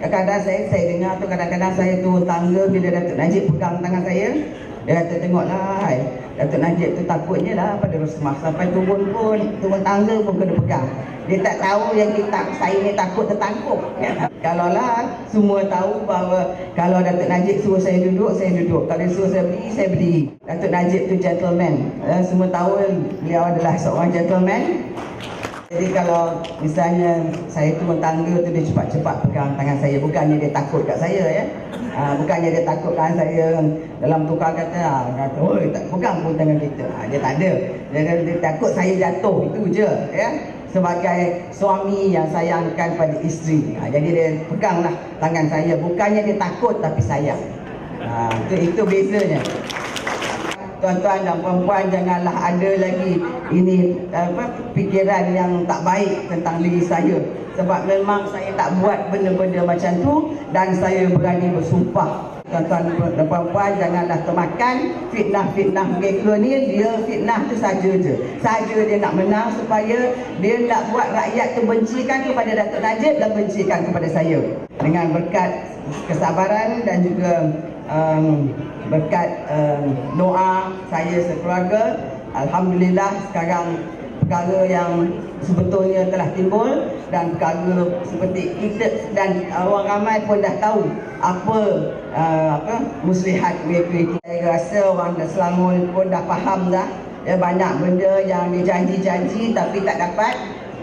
Kadang-kadang saya, saya dengar tu kadang-kadang saya turun tangga bila Datuk Najib pegang tangan saya. Dia kata tengoklah hai. Datuk Najib tu takutnya lah pada Rosmah. Sampai turun pun, turun tangga pun kena pegang. Dia tak tahu yang kita, saya ni takut tertangkup. Kalau lah semua tahu bahawa kalau Datuk Najib suruh saya duduk, saya duduk. Kalau dia suruh saya berdiri, saya berdiri. Datuk Najib tu gentleman. Eh, semua tahu beliau adalah seorang gentleman. Jadi kalau misalnya saya turun tangga tu dia cepat-cepat pegang tangan saya bukannya dia takut kat saya ya. Ha, bukannya dia takut kan saya dalam tukar kata ha, kata oi tak pegang pun tangan kita. Ha, dia tak ada. Dia, dia, dia takut saya jatuh itu je ya. Sebagai suami yang sayangkan pada isteri. Ha, jadi dia peganglah tangan saya bukannya dia takut tapi sayang. Ha, itu itu bezanya tuan-tuan dan puan-puan janganlah ada lagi ini apa fikiran yang tak baik tentang diri saya. Sebab memang saya tak buat benda-benda macam tu dan saya berani bersumpah tuan-tuan dan puan-puan janganlah termakan fitnah-fitnah mereka ni dia fitnah tu saja je. Saja dia nak menang supaya dia nak buat rakyat tu bencikan kepada Datuk Najib dan bencikan kepada saya. Dengan berkat kesabaran dan juga um, berkat um, doa saya sekeluarga Alhamdulillah sekarang perkara yang sebetulnya telah timbul dan perkara seperti kita dan uh, orang ramai pun dah tahu apa uh, apa muslihat itu. Saya rasa orang Selangor pun dah faham dah ya banyak benda yang dijanji-janji tapi tak dapat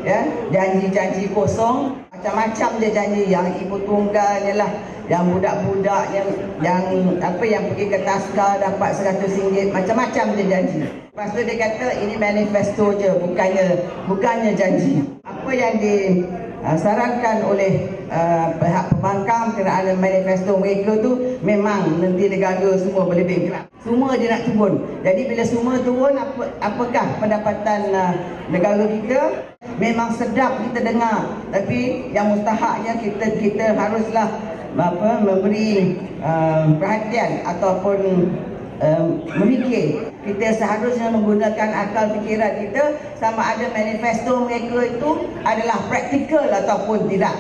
ya. Janji-janji kosong macam-macam dia janji. Yang ibu tunggal ni lah. Yang budak-budak yang yang apa yang pergi ke Taska dapat RM100 macam-macam dia janji. Lepas tu dia kata ini manifesto je bukannya bukannya janji. Apa yang disarankan oleh uh, pihak pembangkang kerana manifesto mereka tu memang nanti negara semua boleh bergerak semua dia nak turun. Jadi bila semua turun apa, apakah pendapatan uh, negara kita? Memang sedap kita dengar. Tapi yang mustahaknya kita kita haruslah apa memberi uh, perhatian ataupun uh, memikir kita seharusnya menggunakan akal fikiran kita sama ada manifesto mereka itu adalah praktikal ataupun tidak